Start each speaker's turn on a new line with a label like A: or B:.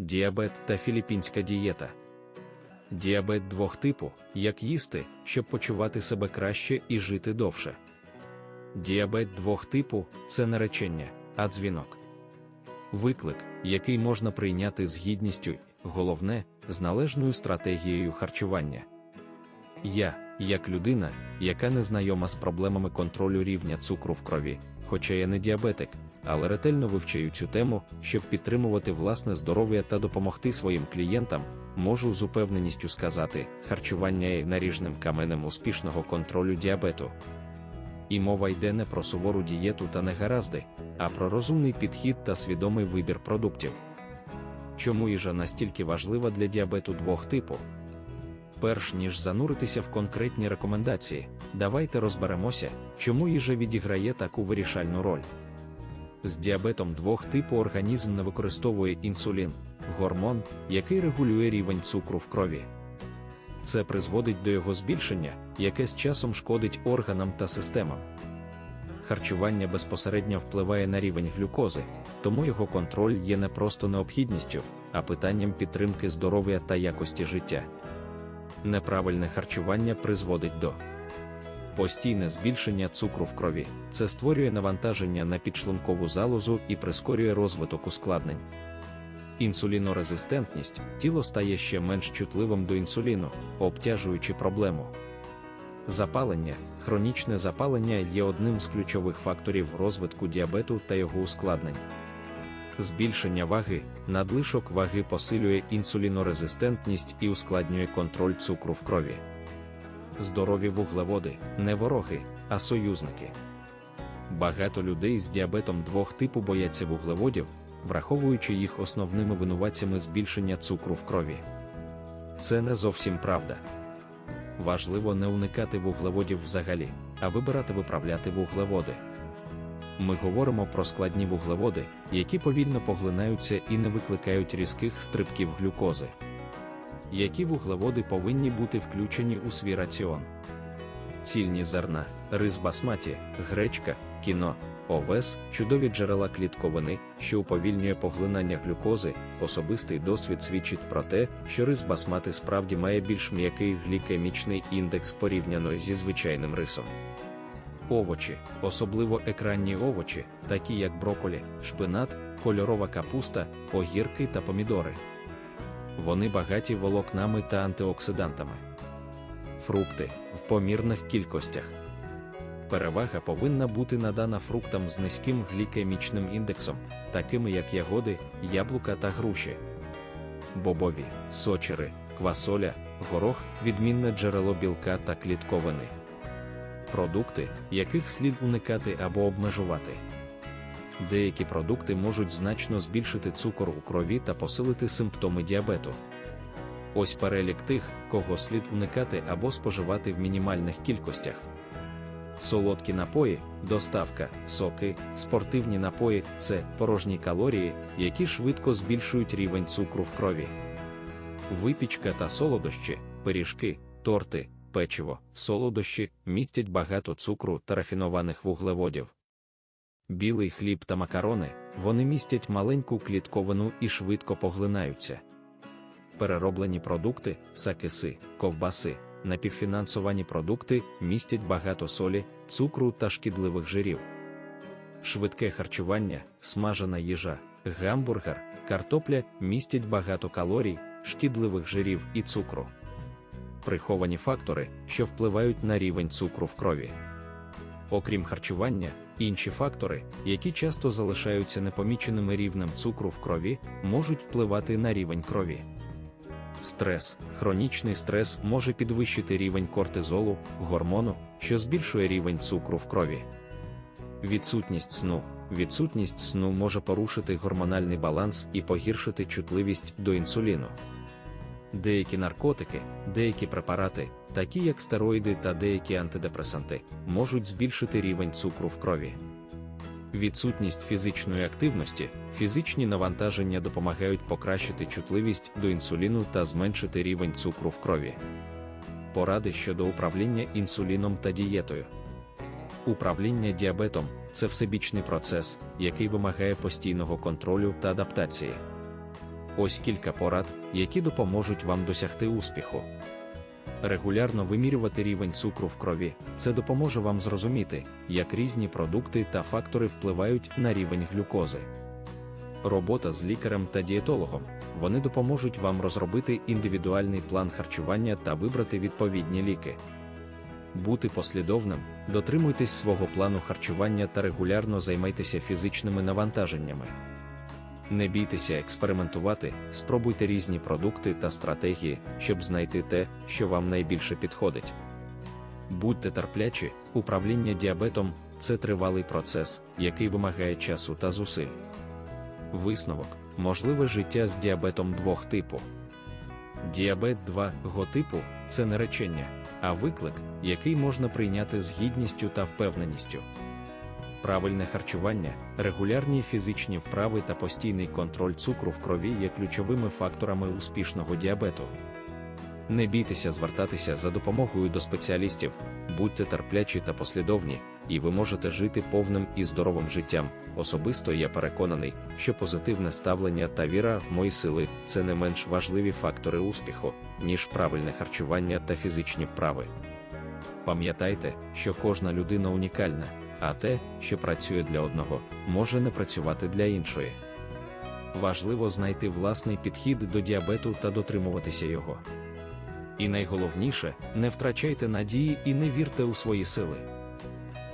A: діабет та філіппінська дієта. Діабет двох типу як їсти, щоб почувати себе краще і жити довше. Діабет двох типу це не речення, а дзвінок. Виклик, який можна прийняти з гідністю, головне, з належною стратегією харчування. Я, як людина, яка не знайома з проблемами контролю рівня цукру в крові, хоча я не діабетик, але ретельно вивчаю цю тему, щоб підтримувати власне здоров'я та допомогти своїм клієнтам, можу з упевненістю сказати, харчування є наріжним каменем успішного контролю діабету. І мова йде не про сувору дієту та негаразди, а про розумний підхід та свідомий вибір продуктів. Чому їжа настільки важлива для діабету двох типу? Перш ніж зануритися в конкретні рекомендації, давайте розберемося, чому їжа відіграє таку вирішальну роль. З діабетом двох типу організм не використовує інсулін, гормон, який регулює рівень цукру в крові. Це призводить до його збільшення, яке з часом шкодить органам та системам. Харчування безпосередньо впливає на рівень глюкози, тому його контроль є не просто необхідністю, а питанням підтримки здоров'я та якості життя. Неправильне харчування призводить до постійне збільшення цукру в крові. Це створює навантаження на підшлункову залозу і прискорює розвиток ускладнень. Інсулінорезистентність тіло стає ще менш чутливим до інсуліну, обтяжуючи проблему. Запалення, хронічне запалення є одним з ключових факторів розвитку діабету та його ускладнень. Збільшення ваги, надлишок ваги посилює інсулінорезистентність і ускладнює контроль цукру в крові. Здорові вуглеводи не вороги, а союзники. Багато людей з діабетом двох типу бояться вуглеводів, враховуючи їх основними винуватцями збільшення цукру в крові. Це не зовсім правда. Важливо не уникати вуглеводів взагалі, а вибирати виправляти вуглеводи. Ми говоримо про складні вуглеводи, які повільно поглинаються і не викликають різких стрибків глюкози. Які вуглеводи повинні бути включені у свій раціон? Цільні зерна, рис басматі, гречка, кіно, овес, чудові джерела клітковини, що уповільнює поглинання глюкози, особистий досвід свідчить про те, що рис басмати справді має більш м'який глікемічний індекс порівняно зі звичайним рисом. Овочі, особливо екранні овочі, такі як броколі, шпинат, кольорова капуста, огірки та помідори. Вони багаті волокнами та антиоксидантами. Фрукти в помірних кількостях. Перевага повинна бути надана фруктам з низьким глікемічним індексом, такими як ягоди, яблука та груші. Бобові, сочери, квасоля, горох відмінне джерело білка та клітковини. Продукти, яких слід уникати або обмежувати. Деякі продукти можуть значно збільшити цукор у крові та посилити симптоми діабету. Ось перелік тих, кого слід уникати або споживати в мінімальних кількостях. Солодкі напої, доставка, соки, спортивні напої це порожні калорії, які швидко збільшують рівень цукру в крові. Випічка та солодощі, пиріжки, торти, печиво, солодощі містять багато цукру та рафінованих вуглеводів. Білий хліб та макарони вони містять маленьку клітковину і швидко поглинаються. Перероблені продукти, сакиси, ковбаси, напівфінансовані продукти містять багато солі, цукру та шкідливих жирів. Швидке харчування, смажена їжа, гамбургер, картопля містять багато калорій, шкідливих жирів і цукру. Приховані фактори, що впливають на рівень цукру в крові. Окрім харчування, інші фактори, які часто залишаються непоміченими рівнем цукру в крові, можуть впливати на рівень крові. Стрес, хронічний стрес може підвищити рівень кортизолу, гормону, що збільшує рівень цукру в крові. Відсутність сну. Відсутність сну може порушити гормональний баланс і погіршити чутливість до інсуліну. Деякі наркотики, деякі препарати, такі як стероїди та деякі антидепресанти, можуть збільшити рівень цукру в крові. Відсутність фізичної активності, фізичні навантаження допомагають покращити чутливість до інсуліну та зменшити рівень цукру в крові. Поради щодо управління інсуліном та дієтою. Управління діабетом це всебічний процес, який вимагає постійного контролю та адаптації. Ось кілька порад, які допоможуть вам досягти успіху. Регулярно вимірювати рівень цукру в крові це допоможе вам зрозуміти, як різні продукти та фактори впливають на рівень глюкози. Робота з лікарем та дієтологом вони допоможуть вам розробити індивідуальний план харчування та вибрати відповідні ліки. Бути послідовним, дотримуйтесь свого плану харчування та регулярно займайтеся фізичними навантаженнями. Не бійтеся експериментувати, спробуйте різні продукти та стратегії, щоб знайти те, що вам найбільше підходить. Будьте терплячі, управління діабетом це тривалий процес, який вимагає часу та зусиль. Висновок можливе життя з діабетом двох типу. Діабет 2 го типу це не речення, а виклик, який можна прийняти з гідністю та впевненістю. Правильне харчування, регулярні фізичні вправи та постійний контроль цукру в крові є ключовими факторами успішного діабету. Не бійтеся звертатися за допомогою до спеціалістів, будьте терплячі та послідовні, і ви можете жити повним і здоровим життям. Особисто я переконаний, що позитивне ставлення та віра в мої сили це не менш важливі фактори успіху, ніж правильне харчування та фізичні вправи. Пам'ятайте, що кожна людина унікальна, а те, що працює для одного, може не працювати для іншої. Важливо знайти власний підхід до діабету та дотримуватися його. І найголовніше, не втрачайте надії і не вірте у свої сили.